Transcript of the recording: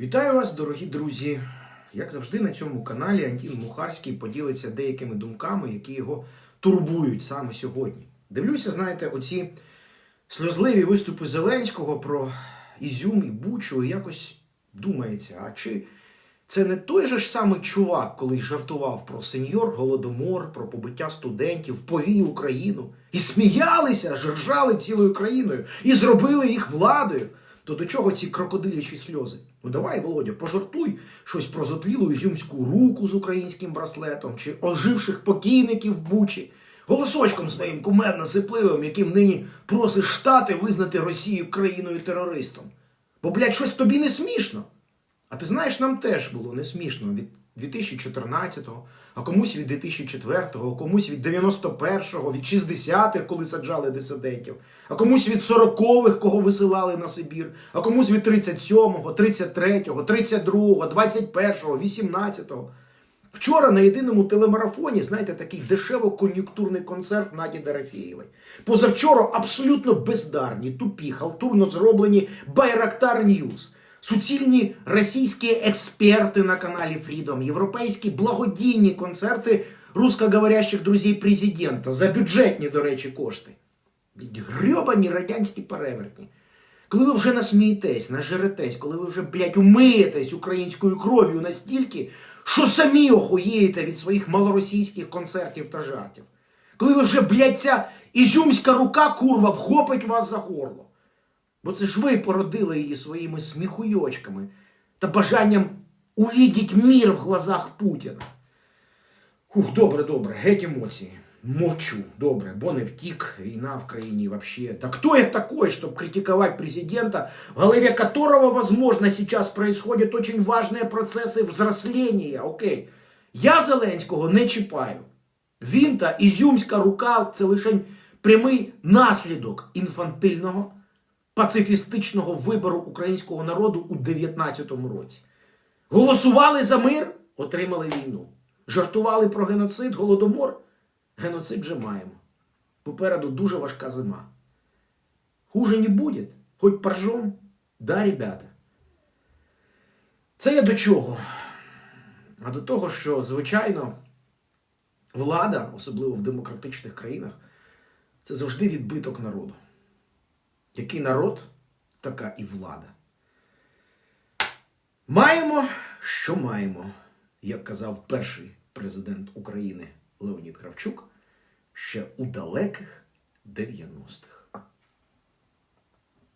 Вітаю вас, дорогі друзі! Як завжди, на цьому каналі Антін Мухарський поділиться деякими думками, які його турбують саме сьогодні. Дивлюся, знаєте, оці сльозливі виступи Зеленського про Ізюм і Бучу, і якось думається, а чи це не той же ж самий чувак, коли жартував про сеньор Голодомор, про побиття студентів, повій Україну, і сміялися, аж ржали цілою країною, і зробили їх владою. То до чого ці крокодилячі сльози? Ну давай, Володя, пожартуй щось про затлілу ізюмську руку з українським браслетом, чи оживших покійників в Бучі, голосочком своїм кумедно сипливим, яким нині просиш штати визнати Росію країною терористом. Бо, блядь, щось тобі не смішно. А ти знаєш, нам теж було не смішно від 2014-го, а комусь від 2004-го, а комусь від 91-го, від 60-х, коли саджали дисидентів, а комусь від 40-х, кого висилали на Сибір, а комусь від 37-го, 33-го, 32-го, 21-го, 18-го. Вчора на єдиному телемарафоні, знаєте, такий дешево-кон'юнктурний концерт Наді Дорофєєвої. Позавчора абсолютно бездарні, тупі, халтурно зроблені Байрактар Ньюс. Суцільні російські експерти на каналі Freedom, європейські благодійні концерти русскоговорящих друзів президента за бюджетні, до речі, кошти. Грьобані радянські перевертні. Коли ви вже насмієтесь, нажеретесь, коли ви вже, блядь, умиєтесь українською кров'ю настільки, що самі охуєєте від своїх малоросійських концертів та жартів. Коли ви вже, блядь, ця ізюмська рука, курва, вхопить вас за горло. Бо це ж ви породили її своїми сміхуйочками та бажанням увідіть мір в глазах Путіна. Хух, добре, добре, геть емоції. Мовчу, добре, бо не втік, війна в країне вообще. Да кто я такой, чтобы критиковать президента, в голове которого, возможно, сейчас происходят очень важные процессы взросления, окей. Я Зеленського не чіпаю. Він та ізюмська рука це лише прямий наслідок інфантильного пацифістичного вибору українського народу у 19-му році. Голосували за мир, отримали війну. Жартували про геноцид, голодомор. Геноцид вже маємо. Попереду дуже важка зима. Хуже не буде, хоч поржем. Да, ребята. Це я до чого? А до того, що, звичайно, влада, особливо в демократичних країнах, це завжди відбиток народу. Який народ, така і влада. Маємо, що маємо, як казав перший президент України Леонід Кравчук ще у далеких 90-х.